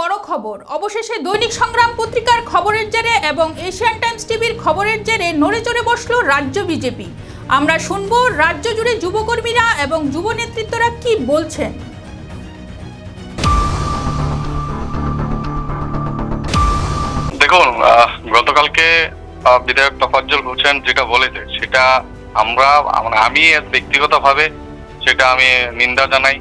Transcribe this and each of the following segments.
বড় খবর। অবশেষে দৈনিক সংগ্রাম পত্রিকার খবরের জেরে এবং এশিয়ান টাইমস টিভির খবরের জেরে নড়ে চড়ে বসল রাজ্য বিজেপি। আমরা শুনব রাজ্য জুড়ে যুবকর্মীরা এবং যুব নেতৃত্বরা কি বলছেন। দেখুন গতকালকে বিধায়ক তফাজ্জল হোসেন যেটা বলেছে, সেটা আমরা মানে আমি ব্যক্তিগতভাবে সেটা আমি নিন্দা জানাই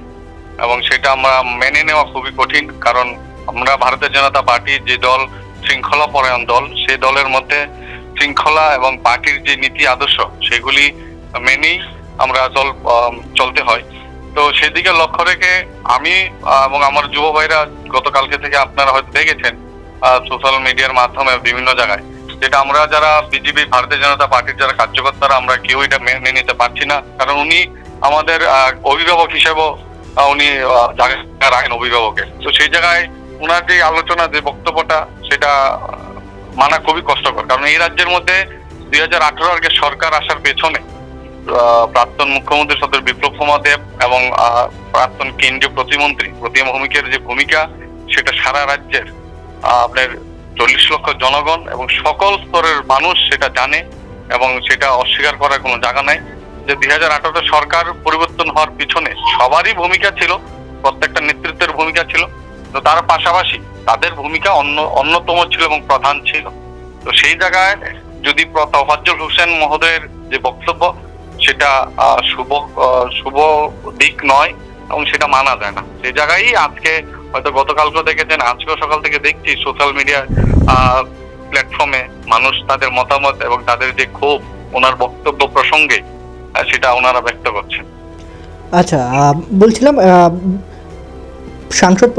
এবং সেটা আমরা মেনে নেওয়া খুবই কঠিন, কারণ আমরা ভারতের জনতা পার্টির যে দল শৃঙ্খলা পরায়ণ দল সেই দলের মধ্যে শৃঙ্খলা এবং পার্টির যে নীতি আদর্শ, সেগুলি মেনেই আমরা চল চলতে হয়। তো সেদিকে লক্ষ্য রেখে আমি এবং আমার যুব ভাইরা গতকালকে থেকে আপনারা হয়তো দেখেছেন সোশ্যাল মিডিয়ার মাধ্যমে বিভিন্ন জায়গায়, যেটা আমরা যারা বিজেপি, ভারতীয় জনতা পার্টির যারা কার্যকর্তারা, আমরা কেউ এটা মেনে নিতে পারছি না। কারণ উনি আমাদের অভিভাবক হিসেবেও উনি জায়গা রাখেন অভিভাবকের তো সেই জায়গায় উনার যে আলোচনা, যে বক্তব্যটা, সেটা মানা খুবই কষ্টকর। কারণ এই রাজ্যের মধ্যে দুই হাজার আঠারো আগে সরকার আসার পেছনে প্রাক্তন মুখ্যমন্ত্রী সদর বিপ্লব কুমার দেব এবং প্রাক্তন কেন্দ্রীয় প্রতিমন্ত্রী প্রতিমা ভূমিকের যে ভূমিকা, সেটা সারা রাজ্যের আপনার চল্লিশ লক্ষ জনগণ এবং সকল স্তরের মানুষ সেটা জানে এবং সেটা অস্বীকার করার কোনো জায়গা নাই যে দুই হাজার আঠারোতে সরকার পরিবর্তন হওয়ার পিছনে সবারই ভূমিকা ছিল, প্রত্যেকটা নেতৃত্বের ভূমিকা ছিল। তো তার পাশাপাশি তাদের ভূমিকা অন্য, অন্যতম ছিল এবং প্রধান ছিল। তো সেই জায়গায় যদি তোফাজ্জল হোসেন মহোদয়ের যে বক্তব্য, সেটা শুভ শুভ দিক নয় এবং সেটা মানা যায় না। সেই জায়গায় আজকে হয়তো গতকালকেও দেখেছেন, আজকেও সকাল থেকে দেখছি সোশ্যাল মিডিয়া প্ল্যাটফর্মে মানুষ তাদের মতামত এবং তাদের যে ক্ষোভ, ওনার বক্তব্য প্রসঙ্গে সেটা ওনারা ব্যক্ত করছেন। আচ্ছা বলছিলাম সাংসদ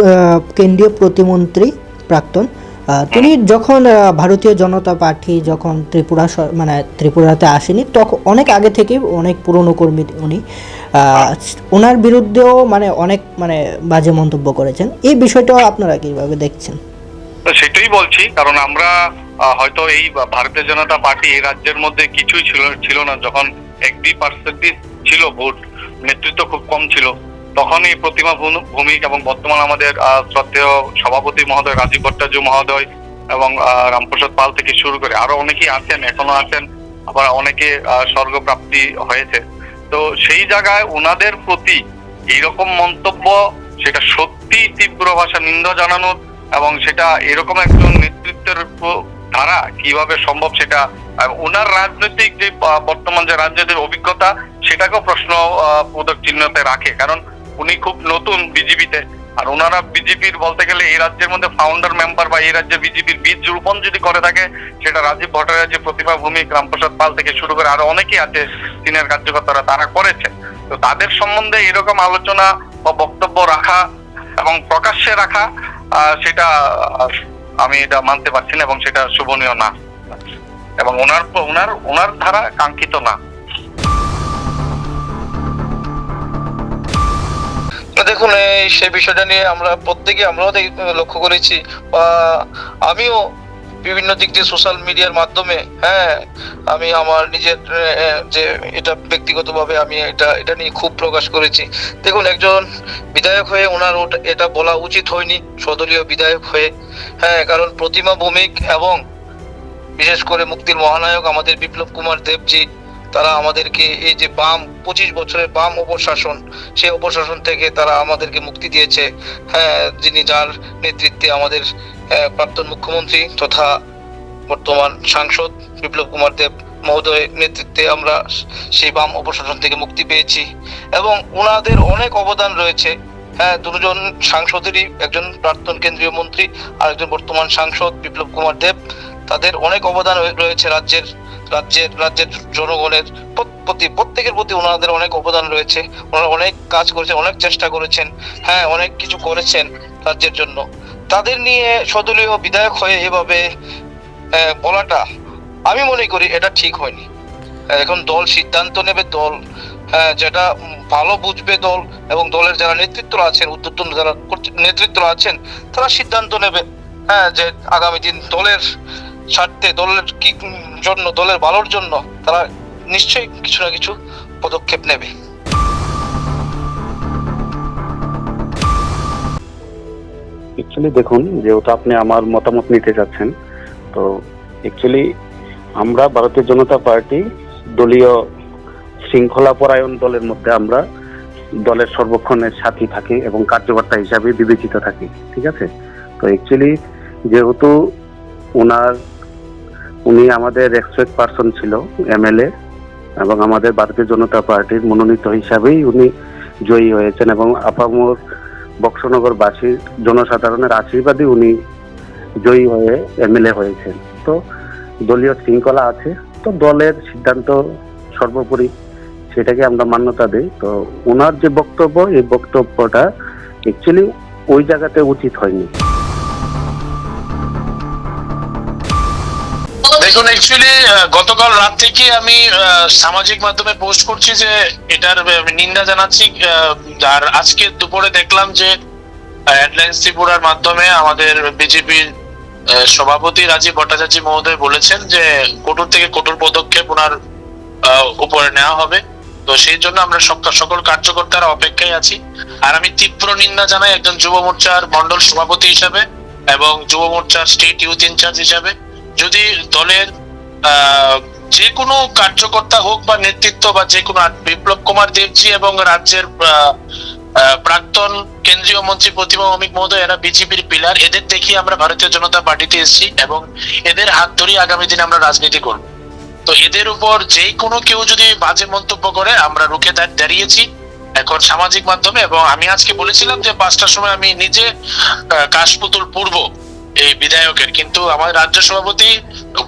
কেন্দ্রীয় প্রতিমন্ত্রী প্রাক্তন তিনি যখন ভারতীয় জনতা পার্টি যখন ত্রিপুরা মানে ত্রিপুরাতে আসেনি তখন অনেক আগে থেকেই অনেক পুরনো কর্মী উনি ওনার বিরুদ্ধেও মানে অনেক মানে বাজে মন্তব্য করেছেন। এই বিষয়টাও আপনারা কীভাবে দেখছেন? সেটাই বলছি, কারণ আমরা হয়তো এই ভারতীয় জনতা পার্টি এই রাজ্যের মধ্যে কিছুই ছিল ছিল না। যখন একটি পার্সেন্টেজ ছিল ভোট, নেতৃত্ব খুব কম ছিল। তখন এই প্রতিমা ভূমিক এবং বর্তমান আমাদের শ্রদ্ধেয় সভাপতি মহোদয় রাজীব ভট্টাচার্য মহোদয় এবং রামপ্রসাদ পাল থেকে শুরু করে আরও অনেকেই আছেন, এখনও আছেন, আবার অনেকে স্বর্গপ্রাপ্তি হয়েছে। তো সেই জায়গায় ওনাদের প্রতি এইরকম মন্তব্য, সেটা সত্যি তীব্র ভাষা নিন্দা জানানোর এবং সেটা এরকম একজন নেতৃত্বের ধারা কীভাবে সম্ভব সেটা ওনার রাজনৈতিক যে বর্তমান যে রাজনৈতিক অভিজ্ঞতা, সেটাকেও প্রশ্ন বোধক চিহ্নতে রাখে। কারণ উনি খুব নতুন বিজেপিতে আর ওনারা বিজেপির বলতে গেলে এই রাজ্যের মধ্যে ফাউন্ডার মেম্বার বা এই রাজ্যে বিজেপির বীজ রোপণ যদি করে থাকে, সেটা রাজীব ভট্টাচার্য প্রতিভা ভূমিক রামপ্রসাদ পাল থেকে শুরু করে আরও অনেকেই আছে সিনিয়র কার্যকর্তারা, তারা করেছে তো তাদের সম্বন্ধে এরকম আলোচনা বা বক্তব্য রাখা এবং প্রকাশ্যে রাখা সেটা আমি এটা মানতে পারছি না এবং সেটা শোভনীয় না। এবং ওনার ওনার ওনার ধারা কাঙ্ক্ষিত না। দেখুন, এই সেই বিষয়টা নিয়ে আমরা প্রত্যেকে আমরাও লক্ষ্য করেছি। বা আমিও বিভিন্ন দিক দিয়ে সোশ্যাল মিডিয়ার মাধ্যমে হ্যাঁ আমি আমার নিজের যে এটা ব্যক্তিগতভাবে আমি এটা এটা নিয়ে খুব প্রকাশ করেছি। দেখুন, একজন বিধায়ক হয়ে ওনার ওটা- এটা বলা উচিত হয়নি সদলীয় বিধায়ক হয়ে হ্যাঁ কারণ প্রতিমা ভৌমিক এবং বিশেষ করে মুক্তির মহানায়ক আমাদের বিপ্লব কুমার দেবজি তারা আমাদেরকে এই যে বাম, পঁচিশ বছরের বাম অপশাসন সেই অপশাসন থেকে তারা আমাদেরকে মুক্তি দিয়েছে। হ্যাঁ যিনি যার নেতৃত্বে আমাদের প্রাক্তন মুখ্যমন্ত্রী তথা বর্তমান সাংসদ বিপ্লব কুমার দেব মহোদয় নেতৃত্বে আমরা সেই বাম অপশাসন থেকে মুক্তি পেয়েছি। এবং ওনাদের অনেক অবদান রয়েছে। হ্যাঁ দুজন সাংসদেরই, একজন প্রাক্তন কেন্দ্রীয় মন্ত্রী আর একজন বর্তমান সাংসদ বিপ্লব কুমার দেব, তাদের অনেক অবদান রয়েছে রাজ্যের রাজ্যের রাজ্যের জনগণের প্রতি প্রত্যেকের প্রতি ওনাদের অনেক অবদান রয়েছে। ওনারা অনেক কাজ করেছেন, অনেক চেষ্টা করেছেন হ্যাঁ অনেক কিছু করেছেন রাজ্যের জন্য। তাদের নিয়ে সদলীয় বিধায়ক হয়ে এভাবে বলাটা আমি মনে করি এটা ঠিক হয়নি। এখন দল সিদ্ধান্ত নেবে দল হ্যাঁ যেটা ভালো বুঝবে দল এবং দলের যারা নেতৃত্ব আছেন, উদ্যোতন যারা নেতৃত্ব আছেন, তারা সিদ্ধান্ত নেবে হ্যাঁ যে আগামী দিন দলের স্বার্থে দলের কি জন্য, দলের ভালোর জন্য তারা নিশ্চয়ই কিছু না কিছু পদক্ষেপ নেবে। অ্যাকচুয়ালি দেখুন, যেহেতু আপনি আমার মতামত নিতে চাচ্ছেন তো অ্যাকচুয়ালি আমরা ভারতীয় জনতা পার্টি দলীয় শৃঙ্খলা পরায়ণ দলের মধ্যে আমরা দলের সর্বক্ষণের সাথী থাকি এবং কার্যকর্তা হিসাবে বিবেচিত থাকি, ঠিক আছে? তো অ্যাকচুয়ালি যেহেতু ওনার উনি আমাদের রেসপেক্ট পার্সন ছিল এমএলএ এবং আমাদের ভারতীয় জনতা পার্টির মনোনীত হিসাবেই উনি জয়ী হয়েছেন এবং আপামর বক্সনগরবাসীর জনসাধারণের আশীর্বাদে উনি জয়ী হয়ে এমএলএ হয়েছেন। তো দলীয় শৃঙ্খলা আছে, তো দলের সিদ্ধান্ত সর্বোপরি সেটাকে আমরা মান্যতা দিই। তো ওনার যে বক্তব্য, এই বক্তব্যটা অ্যাকচুয়ালি ওই জায়গাতে উচিত হয়নি। দেখুন অ্যাকচুয়ালি গতকাল রাত থেকে আমি আহ, সামাজিক মাধ্যমে পোস্ট করছি যে এটার নিন্দা জানাচ্ছি আর আজকে দুপুরে দেখলাম যে হেডলাইন্স ত্রিপুরার মাধ্যমে আমাদের বিজেপির সভাপতি রাজীব ভট্টাচার্য মহোদয় বলেছেন যে কঠোর থেকে কঠোর পদক্ষেপ ওনার উপরে নেওয়া হবে। তো সেই জন্য আমরা সকল কার্যকর্তারা অপেক্ষায় আছি। আর আমি তীব্র নিন্দা জানাই একজন যুব মোর্চার মন্ডল সভাপতি হিসাবে এবং যুব মোর্চার স্টেট ইউথ ইনচার্জ হিসাবে। যদি দলের যে কোনো কার্যকর্তা হোক বা নেতৃত্ব বা যে কোনো বিপ্লব কুমার দেবজি এবং রাজ্যের প্রাক্তন কেন্দ্রীয় মন্ত্রী প্রতিমা অমিক মহোদয়, এরা বিজেপির পিলার। এদের দেখিয়ে আমরা ভারতীয় জনতা পার্টিতে এসেছি এবং এদের হাত ধরেই আগামী দিনে আমরা রাজনীতি করব। তো এদের উপর যে কোনো কেউ যদি বাজে মন্তব্য করে, আমরা রুখে দাঁড়িয়েছি এখন সামাজিক মাধ্যমে এবং আমি আজকে বলেছিলাম যে পাঁচটার সময় আমি নিজে কাশপুতুল পূর্ব এই বিধায়কের কিন্তু আমার রাজ্য সভাপতি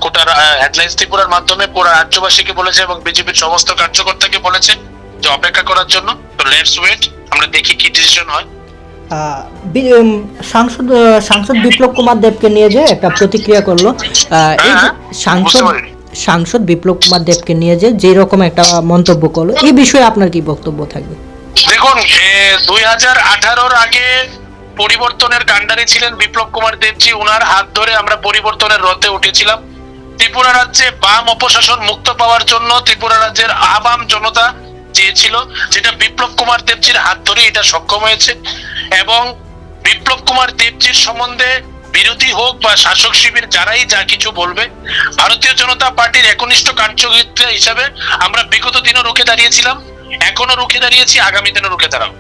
কোটা হেডলাইন্স ত্রিপুরার মাধ্যমে পুরো রাজ্যবাসীকে বলেছে এবং বিজেপির সমস্ত কার্যকর্তাকে বলেছে যে অপেক্ষা করার জন্য। তো লেটস ওয়েট আমরা দেখি কি ডিসিশন হয়। সাংসদ সাংসদ বিপ্লব কুমার দেবকে নিয়ে যে একটা প্রতিক্রিয়া করল এই হ্যাঁ, সাংসদ সাংসদ বিপ্লব কুমার দেবকে নিয়ে যে যে রকম একটা মন্তব্য করল এই বিষয়ে আপনার কি বক্তব্য থাকবে? দেখুন দুই হাজার আঠারোর আগে পরিবর্তনের কাণ্ডারি ছিলেন বিপ্লব কুমার দেবজি। ওনার হাত ধরে আমরা পরিবর্তনের রথে উঠেছিলাম। ত্রিপুরা রাজ্যে বাম অপশাসন মুক্ত পাওয়ার জন্য ত্রিপুরা রাজ্যের আবাম জনতা চেয়েছিল, যেটা বিপ্লব কুমার দেবজির হাত ধরে এটা সক্ষম হয়েছে। এবং বিপ্লব কুমার দেবজির সম্বন্ধে বিরোধী হোক বা শাসক শিবির যারাই যা কিছু বলবে, ভারতীয় জনতা পার্টির একনিষ্ঠ কার্যকর্তা হিসাবে আমরা বিগত দিনও রুখে দাঁড়িয়েছিলাম এখনও রুখে দাঁড়িয়েছি, আগামী দিনও রুখে দাঁড়াবো।